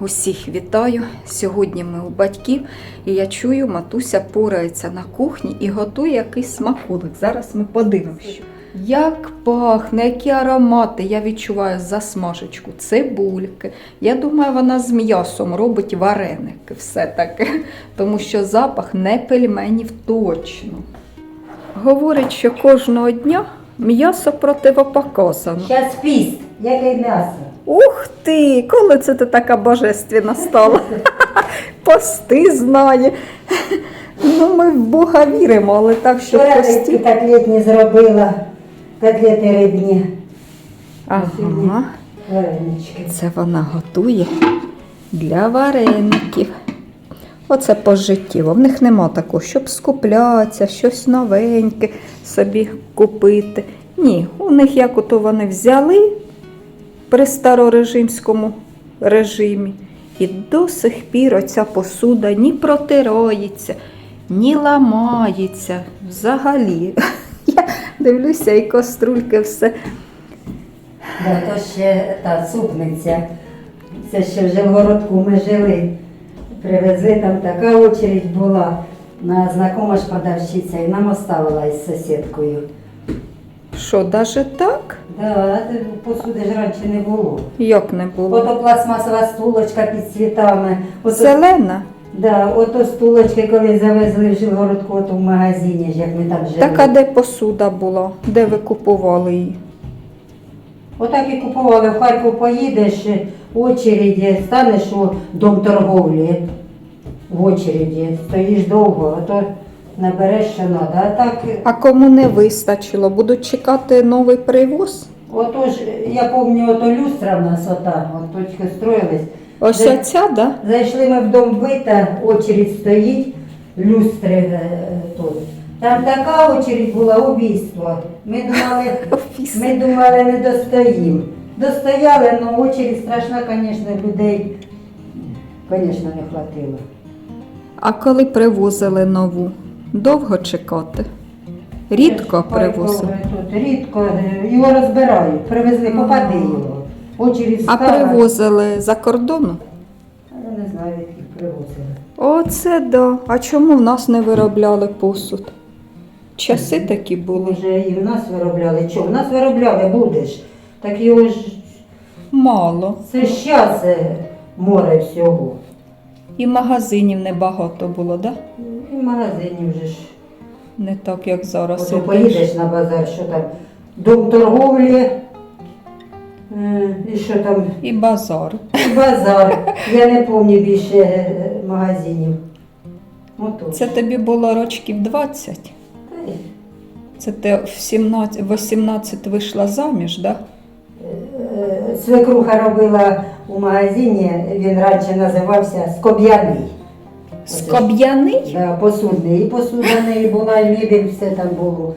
усіх вітаю. Сьогодні ми у батьків, і я чую, матуся порається на кухні і готує якийсь смаколик. Зараз ми подивимося. Як пахне, які аромати я відчуваю засмажечку, цибульки. Я думаю, вона з м'ясом робить вареники, все таки, тому що запах не пельменів точно. Говорить, що кожного дня м'ясо противопоказано. Щас піст, яке м'ясо. Ух ти! Коли це ти така божественна стала? Пости знає. Ну, ми в Бога віримо, але так, що пости. котлетні зробила, котлети рибні, Ага, варенички. це вона готує для вареників. Оце пожиттєво. В них нема такого, щоб скуплятися, щось новеньке собі купити. Ні, у них як ото вони взяли при старорежимському режимі. І до сих пір оця посуда ні протирається, ні ламається. Взагалі. Я дивлюся, і каструльки все. Да, то ще та супниця. Це ще вже в Жилгородку ми жили. Привезли, там така очередь була. На знакома ж продавщиця і нам оставила із сусідкою. Що, навіть так? Да, те посуди ж раніше не було. Як не було? Ото пластмасова стулочка під цвітами. Ото Зелена? Да, ото стулочки, коли завезли в Жилгородку, ото в магазині, ж як ми там жили. Так а де посуда була? Де ви купували її? Отак і купували, в Харків поїдеш, в очереді, станеш у дом торговлі, в очереді, стоїш довго, а то набереш, що треба. А так, А кому не вистачило? Будуть чекати новий привоз? ото ж, я пам'ятаю, ото люстра в нас ота, от тільки строїлись. Ось Де- оця, да? Зайшли ми в дом бита, очередь стоїть, люстри е, тут. Там така очередь була, убійство. Ми думали, ми думали, не достоїм. Достояли, але очередь страшна, звісно, людей, звісно, не хватило. А коли привозили нову? Довго чекати? Рідко привозили. Рідко, е, його розбирають, привезли, попади його. Очередь А привозили за кордону? Я не знаю, яких привозили. Оце да. А чому в нас не виробляли посуд? Часи такі були. Вже і в нас виробляли. Чого? В нас виробляли, будеш. Так його ж Мало. Це щас е, море всього. І магазинів небагато було, да? В магазині вже ж. Не так, як зараз. Ото поїдеш на базар, що там дом торговлі, е, і що там, І базар. і базар. Я не пам'ятаю більше е, магазинів. Ото. Це тобі було рочків 20. Та й, Це ти в 17, 18 вийшла заміж, да? е, Свекруха робила у магазині, він раніше називався Скоб'яний. Скоб'яний? Да, посудний. І посуда неї була, і мебель, все там було.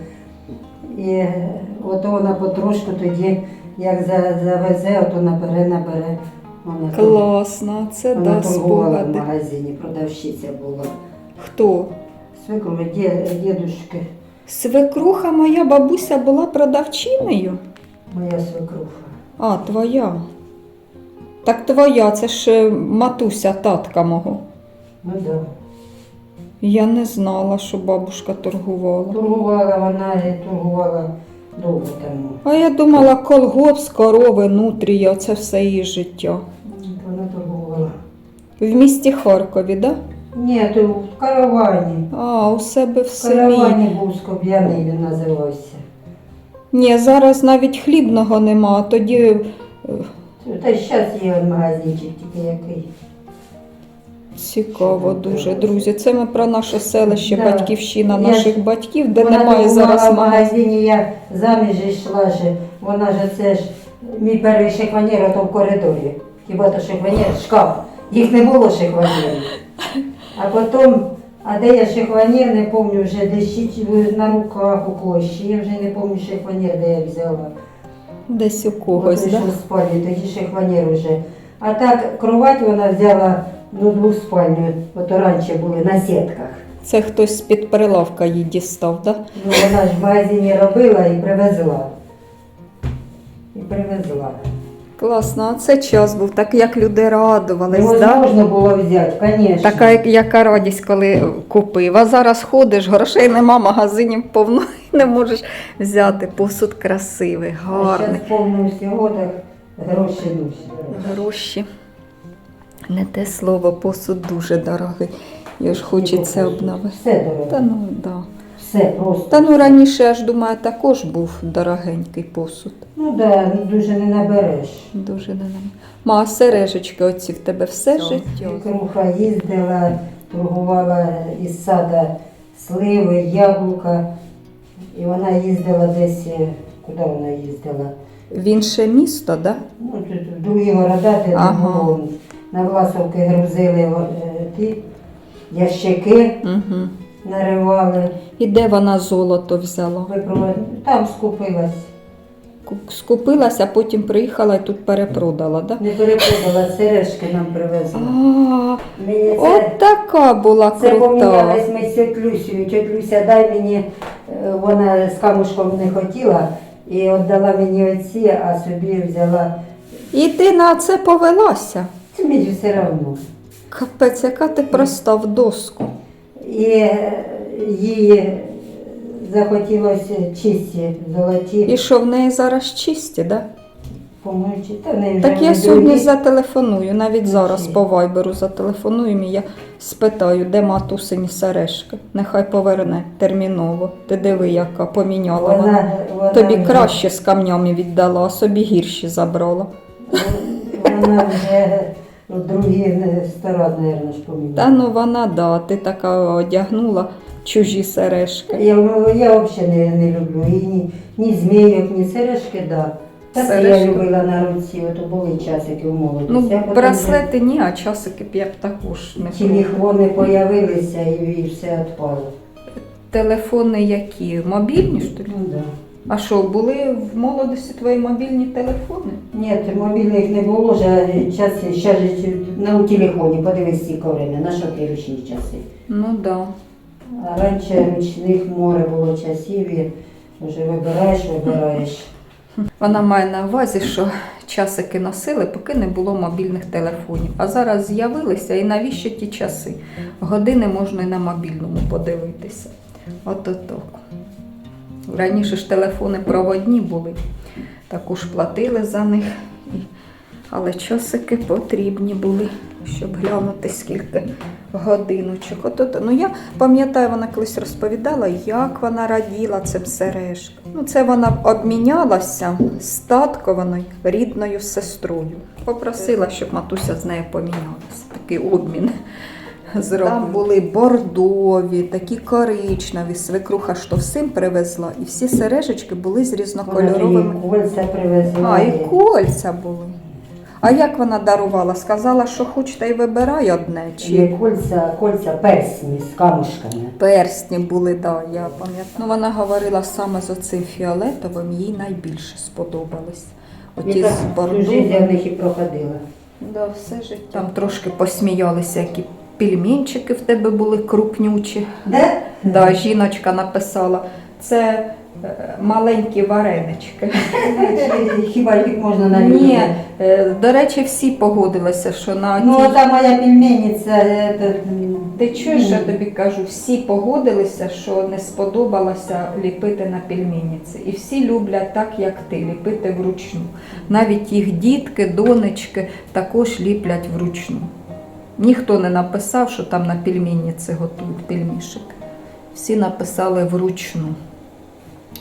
І е, ото вона потрошку тоді, як за- завезе, ото набере, набере. Вона, Класно, це вона да, торгувала в спогади. магазині, продавщиця була. Хто? Свекруха, ді- дідушки, Свекруха моя бабуся була продавчиною. моя свекруха. А, твоя. Так твоя, це ж е, матуся татка мого. Ну да. Я не знала, що бабушка торгувала. Торгувала вона і торгувала довго тому. А я думала, колгосп, корови, нутрія, оце все її життя. Вона торгувала. В місті Харкові, да? Ні, то в каравані. А, у себе в В селі. каравані був Скоб'яний, він називався. Ні, зараз навіть хлібного нема, а тоді е, Та зараз є магазинчик тільки який. Цікаво дуже, друзі. Це ми про наше селище, Да. батьківщина Я наших ж- батьків, де Вона немає зараз в магазині, я заміж йшла ж, вона ж це ж мій перший шихванір ото в коридорі. Хіба то шихванір, шкаф. Їх не було шихванірів. А потім, а де я шихванір, не пам'ятаю вже десь на руках у кощі. Я вже не пам'ятаю шихванір, де я взяла. Десь у когось, От да? спальні, тоді шихванір вже. А так кровать вона взяла ну, двоспальню, ото раніше були на сітках. Це хтось з-під прилавка її дістав, да? Ну, вона ж в магазині робила і привезла. І привезла. Класно, а це час був, так як люди радувались, да? Невозможно було взяти, звісно. Така як- яка радість, коли купив. А зараз ходиш, грошей нема, магазинів повно і не можеш взяти. Посуд красивий, гарний. Зараз повно всього, так гроші душі. Гроші. Не те слово, посуд дуже дорогий. Його ж хочеться обновити. Все дорого. Та ну да. Все просто. Та ну раніше, я ж думаю, також був дорогенький посуд. Ну так, да, ну, дуже не набереш. Дуже не нам. Ма, а сережечки оці в тебе все життя. Круха їздила, торгувала із сада сливи, яблука. І вона їздила десь, е, куди вона їздила? В інше місто, да? Ну, тут в другі города, де Ага. не було. На Власовки грузили е, ті ящики, Угу. наривали. І де вона золото взяла? Там скупилась. Ку- Скупилася, а потім приїхала і тут перепродала, да? Не переходила, сережки нам привезли. Мені це, от така була це крута. помінялись ми з тьотю Люсею. Люся, дай мені, е, вона з камушком не хотіла і віддала мені оці, а собі взяла. І ти на це повелася. Це мені все одно. Капець, яка ти проста в доску. І е, їй захотілося чисті, золоті. І що в неї зараз чисті, да? Помочі. Та вже Так я сьогодні зателефоную, навіть зараз по вайберу зателефоную і я спитаю, де матусині сережки. Нехай поверне терміново. Ти диви, яка поміняла вона. Вона, вона Тобі вже- краще з камнями віддала, а собі гірші забрала. Вона вже ну, другі не стара, мабуть, ж поміняла. Та ну вона, да, ти така одягнула чужі сережки. Я, ну, я взагалі не, не люблю і ні, ні змійок, ні сережки, да. Так Сережки? я любила на руці, ото були часики в молодості. Ну, а потім браслети ні, а часики б я б також не Ті ліхвони появилися і, і все відпало. Телефони які? Мобільні, що ли? Ну, да. А що, були в молодості твої мобільні телефони? Ні, мобільних не було, вже часи, ще ж на телефоні, подивись ці время, на що ти ручні часи. Ну так. Да. А раніше ручних море було часів і вже вибираєш, вибираєш. Вона має на увазі, що часики носили, поки не було мобільних телефонів. А зараз з'явилися і навіщо ті часи? Години можна і на мобільному подивитися. От от. Раніше ж телефони проводні були, також платили за них. Але часики потрібні були, щоб глянути скільки годиночок. От, от. Ну я пам'ятаю, вона колись розповідала, як вона раділа цим сережкам. Ну, це вона обмінялася з таткованою рідною сестрою. Попросила, щоб матуся з нею помінялася. Такий обмін. Зробили. Там були бордові, такі коричневі, свекруха то всім привезла, і всі сережечки були з різнокольоровими. І кольця привезла. А, і кольця були. А як вона дарувала? Сказала, що хочете і вибирай одне, Чи чи кольця, кольця персні з камушками. персні були, да, я пам'ятаю. Ну, вона говорила саме з оцим фіолетовим, їй найбільше сподобались. Оті з так всю життя в них і проходила. Да, все життя. Там трошки посміялися, які пельменчики в тебе були крупнючі. Де? Да, жіночка написала. Це е, маленькі варенички. Хіба їх можна на Ні, е, до речі, всі погодилися, що на Ну, тій- та моя пельменниця, Ти чуєш, я тобі кажу, всі погодилися, що не сподобалося ліпити на пельменниці. І всі люблять так, як ти, ліпити вручну. Навіть їх дітки, донечки також ліплять вручну. Ніхто не написав, що там на пельменниці готують пельмішик. Всі написали вручну.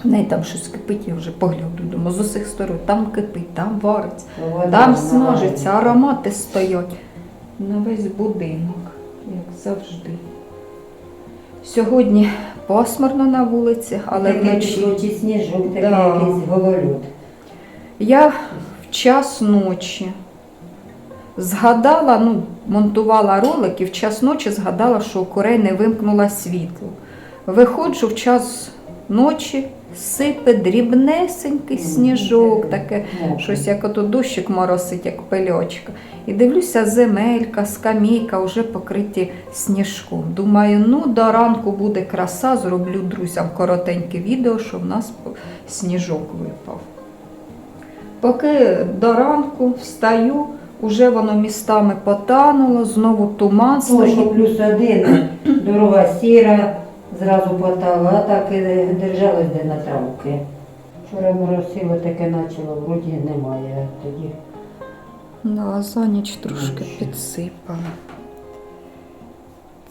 В неї там щось кипить, я вже погляду, думаю, з усіх сторон. Там кипить, там вариться. вода Там смажиться, аромати стоять на весь будинок, як завжди. Сьогодні пасмурно на вулиці, але Такий вночі. сніжок, такий Да. якийсь гололюд. Я в час ночі згадала, ну, монтувала ролик і в час ночі згадала, що у курей не вимкнула світло. Виходжу в час ночі, сипе дрібнесенький сніжок, таке Щось як ото дощик моросить, як пельочка. І дивлюся, земелька, скамійка вже покриті сніжком. Думаю, ну до ранку буде краса, зроблю друзям коротеньке відео, що в нас сніжок випав. Поки до ранку встаю, уже воно містами потануло, знову туман Ну, що стоїть. плюс один, дорога сіра, зразу потала, а так і держалась де на травки. Вчора моросило таке почало, вроді немає тоді. Да, а за ніч трошки підсипала.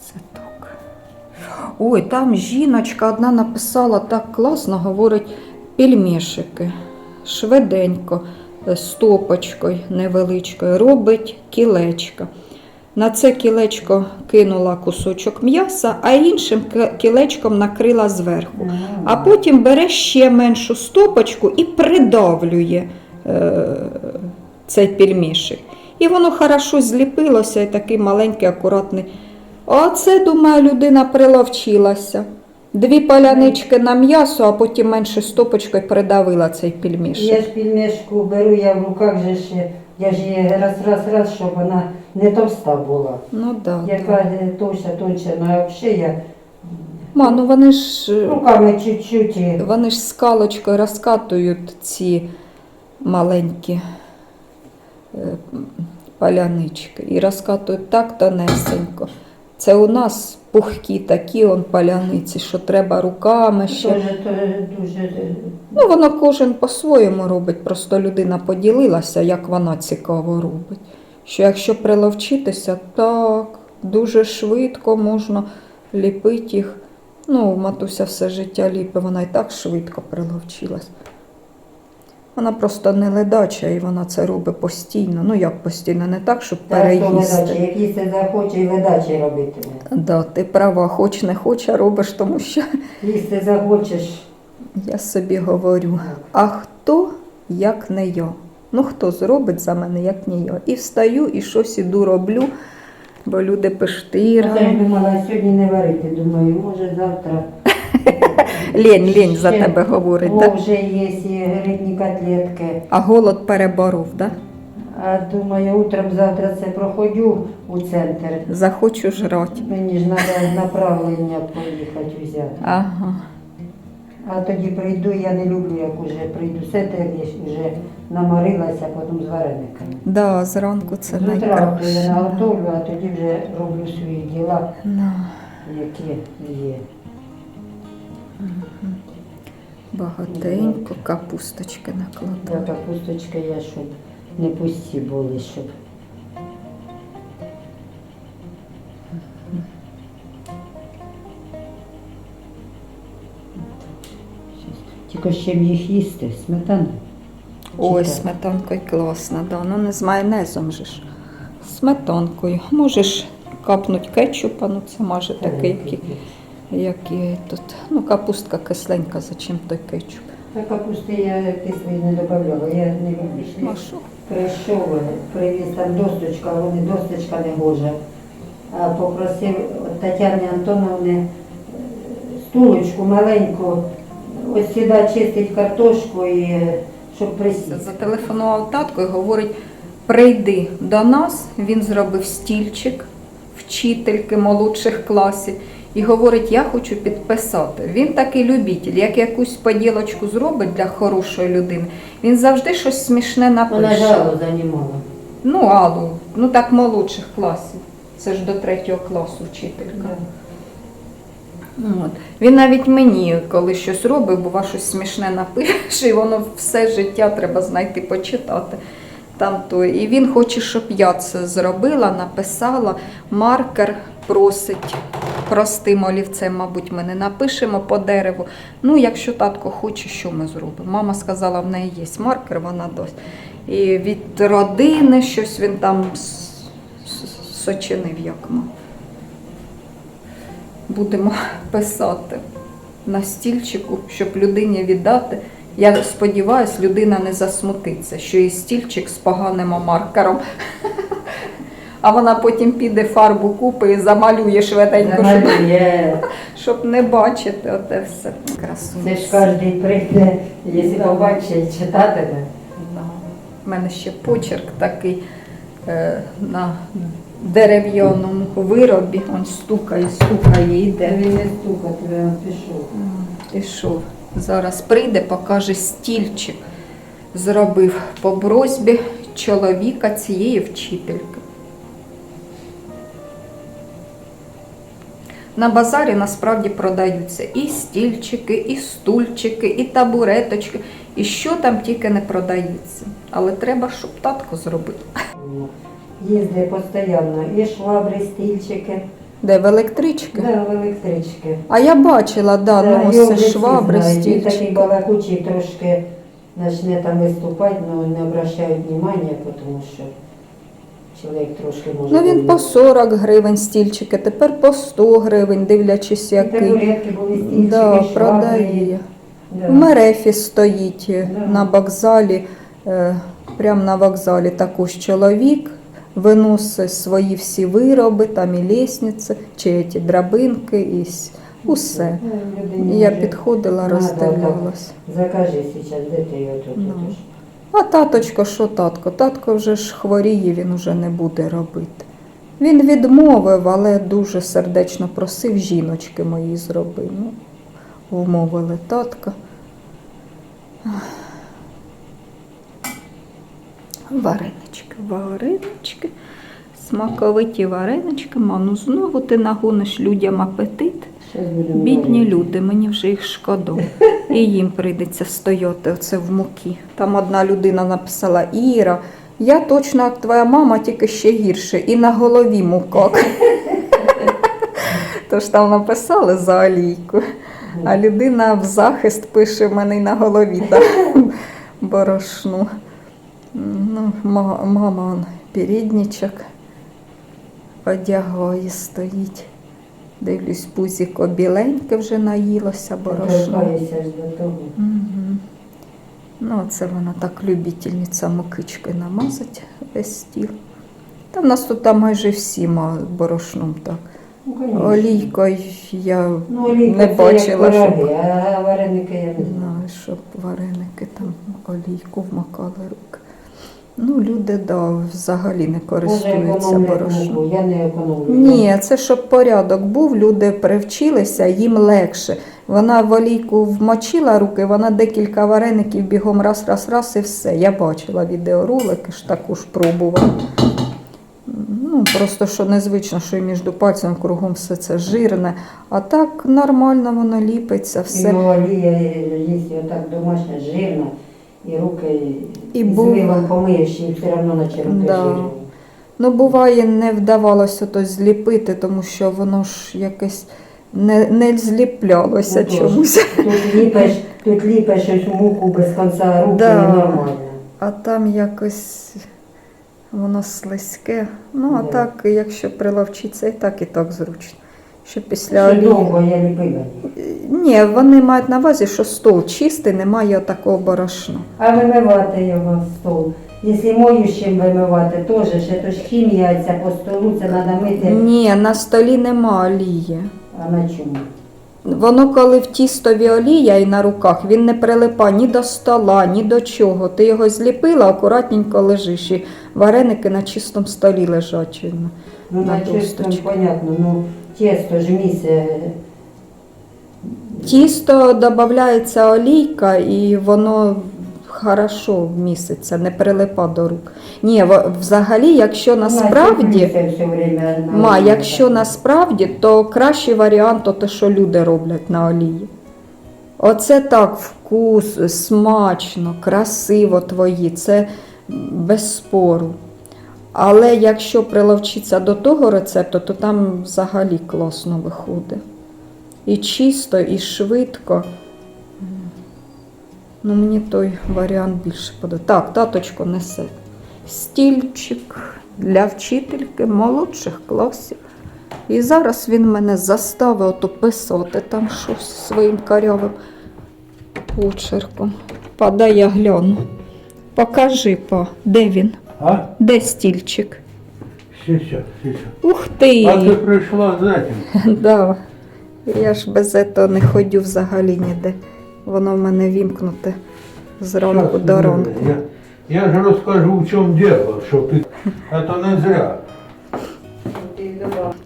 Це так. Ой, там жіночка одна написала так класно, говорить, пельмешики. Швиденько, стопочкою невеличкою, робить кілечко. На це кілечко кинула кусочок м'яса, а іншим кілечком накрила зверху. А потім бере ще меншу стопочку і придавлює е, цей пельмішик. І воно хорошо зліпилося, і такий маленький, акуратний. А це, думаю, людина приловчилася. Дві палянички на м'ясо, а потім менше стопочкою придавила цей пельмішик. Я ж пельмешку беру, я в руках же ж, я ж її раз, раз, раз, щоб вона не товста була. Ну да, Яка да. товща, тонча, ну а взагалі я Ма, ну вони ж, е, руками чуть-чуть. і- вони ж скалочкою розкатують ці маленькі е, палянички і розкатують так тонесенько. Це у нас пухкі такі он паляниці, що треба руками ще. Дуже, дуже е, Ну, воно кожен по-своєму робить, просто людина поділилася, як вона цікаво робить. Що якщо приловчитися, так, дуже швидко можна ліпити їх. Ну, матуся все життя ліпе, вона і так швидко приловчилась. Вона просто не ледача і вона це робить постійно. Ну як постійно, не так, щоб переїсти. як їсти захоче, і ледачі робитиме. Да, ти права, хоч не хоч, а робиш, тому що Їсти захочеш, Я собі говорю, а хто як не я? Ну хто зробить за мене, як не я? І встаю, і щось іду роблю, бо люди Я теж думала, сьогодні не варити. Думаю, може завтра. Лень, лень за тебе говорить, да? вже є грибні котлетки. а голод переборов, да? А думаю, утром завтра це проходжу у центр. Захочу жрати. Мені ж треба направлення поїхати взяти. Ага. А тоді прийду, я не люблю, як уже прийду. Все те вже наморилася, потім з варениками. Да, зранку це З утра я наготовлю, а тоді вже роблю свої діла, Да. які є. Багатенько капусточки Та накладаю. капусточка я, щоб не пусті були, щоб. Тільки з чим їх їсти? Сметану? Ой, сметанкою класно, да. ну не з майонезом же ж. Сметанкою. Можеш капнуть кетчупа, ну це може такий, який, який тут. Ну, капустка кисленька, зачем той кетчуп? Та капусти я кислий не додавала, я не люблю. Ну, а? Прийшов, привіз там досточка, а вони досточка не гожа. А попросив Тетяни Антоновни е, стулочку маленьку, ось сюди чистить картошку і е, щоб присісти. Зателефонував татко і говорить: прийди до нас. Він зробив стільчик вчительки молодших класів. І говорить, я хочу підписати. Він такий любитель, як якусь поділочку зробить для хорошої людини, він завжди щось смішне Вона напише. жало займала. Ну, Аллу, ну так молодших класів. Це ж до третього класу вчителька. От. Він навіть мені, коли щось робить, бува щось смішне напише, і воно все життя треба знайти, почитати. Там то. І він хоче, щоб я це зробила, написала. Маркер просить простим олівцем, мабуть, ми не напишемо по дереву. Ну, якщо татко хоче, що ми зробимо? Мама сказала, в неї є маркер, вона дасть. І від родини щось він там сочинив, як мав будемо писати на стільчику, щоб людині віддати. Я сподіваюся, людина не засмутиться, що і стільчик з поганим маркером. А вона потім піде фарбу купи і замалює швиденько, щоб, Замалює. щоб не бачити оте все. Це ж кожен прийде, якщо побачить, читатиме. У мене ще почерк такий е, на дерев'яному виробі. Он стукає, стукає, йде. він не стукати, він пішов. Пішов. Зараз прийде, покаже стільчик. зробив по просьбі чоловіка цієї вчительки. На базарі насправді продаються і стільчики, і стульчики, і табуреточки, і що там тільки не продається. Але треба, щоб татко зробив. Їздить постійно. І швабри, стільчики, Де в електрички? да, в електрички. А я бачила, да, Да, ну це швабри, знають. Він такий балакучий трошки почне там виступати, але не обращають уваги, тому що чоловік трошки може. Ну він по 40 гривень стільчики, тепер по 100 гривень, дивлячись який. Да, продає. Да. В Мерефі стоїть е, Да. на вокзалі, е, прямо на вокзалі також чоловік виносить свої всі вироби, там і лісниці, чи ті драбинки, і усе. Ну, я підходила, роздивлялась. Закажи зараз, де ти його тут? А таточко, що татко? Татко вже ж хворіє, він уже не буде робити. Він відмовив, але дуже сердечно просив жіночки мої зроби. Ну, вмовили татка. Варенички, варенички, смаковиті варенички. Ману, знову ти нагониш людям апетит. Бідні люди, мені вже їх шкода. І їм прийдеться стояти оце в муки. Там одна людина написала Іра, я точно як твоя мама, тільки ще гірше, і на голові мукок. Тож там написали за олійку. А людина в захист пише в мене на голові борошну. Ну, мама он, передничок одягає, стоїть. Дивлюсь, пузіко біленьке вже наїлося борошно. Ж до того. Угу. Ну, це вона так любительниця мукички намазать весь стіл. Та в нас тут там майже всі борошном так. Ну. Олійкою я Ну, олійка не це бачила, як щоб пироги, а вареники я не знаю, щоб вареники там олійку вмакали руки. Ну, люди да, взагалі не користуються борошном. я не економлю. Ні, це щоб порядок був, люди привчилися, їм легше. Вона в олійку вмочила руки, вона декілька вареників бігом раз, раз, раз і все. Я бачила відеоролики, ж також пробувала. Ну, просто що незвично, що і між пальцем кругом все це жирне. А так нормально воно ліпиться, І все. олія, якщо отак домашня, жирна, і руки І з був- милом помиєш, і все одно наче руки Да. жирні. Ну, буває, не вдавалося то зліпити, тому що воно ж якесь не, не зліплялося Ну, чомусь. Тут ліпиш, тут ліпиш ось муку без кінця руки Да. нормально. А там якось воно слизьке. Ну, а Да. так, якщо приловчиться, і так, і так зручно. Що після Ще олії. довго я ліпила. Ні, вони мають на увазі, що стол чистий, немає такого борошна. А вимивати його стол. Якщо моющим вимивати, теж ще то ж хімія ця по столу, це треба мити. Ні, на столі нема олії. А на чому? Воно коли в тістові олія і на руках, він не прилипа ні до стола, ні до чого. Ти його зліпила, акуратненько лежиш, і вареники на чистому столі лежать. Ну, На на чистому, понятно, ну, тісто ж місце. Тісто додається олійка і воно хорошо вміститься, не прилипа до рук. Ні, взагалі, якщо насправді, ма, якщо насправді, то кращий варіант то те, що люди роблять на олії. Оце так вкус, смачно, красиво твої, це без спору. Але якщо приловчитися до того рецепту, то там взагалі класно виходить. І чисто, і швидко. Ну, мені той варіант більше подобається. Так, таточко несе стільчик для вчительки молодших класів. І зараз він мене заставив ото писати там щось своїм карявим почерком. Подай я гляну. Покажи, па, де він? А? Де стільчик? Сейчас, сейчас. Ух ти! А ты пришла за? Да. Я ж без цього не ходю взагалі ніде. Воно в мене вімкнуте зранку ранку до ранку. Я, я ж розкажу, в чому діло, що ти. Це не зря.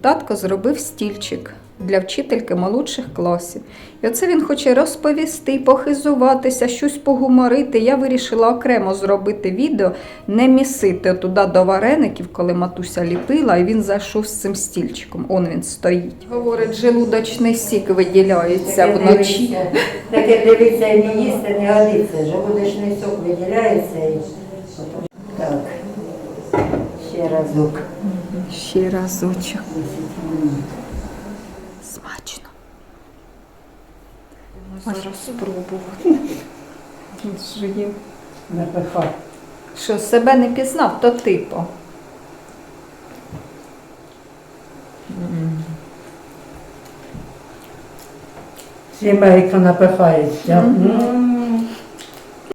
Татко зробив стільчик для вчительки молодших класів. І оце він хоче розповісти, похизуватися, щось погуморити. Я вирішила окремо зробити відео, не місити туди до вареників, коли матуся ліпила, і він зайшов з цим стільчиком. Он він стоїть. Говорить, желудочний сік виділяється Таке вночі. Таке дивиться і не їсти, не годиться. Желудочний сок виділяється і так. Ще разок. Ще разочок. Смачно. Зараз спробувати. Не пихай. Що себе не пізнав, то типу. Сімейка напихається. М.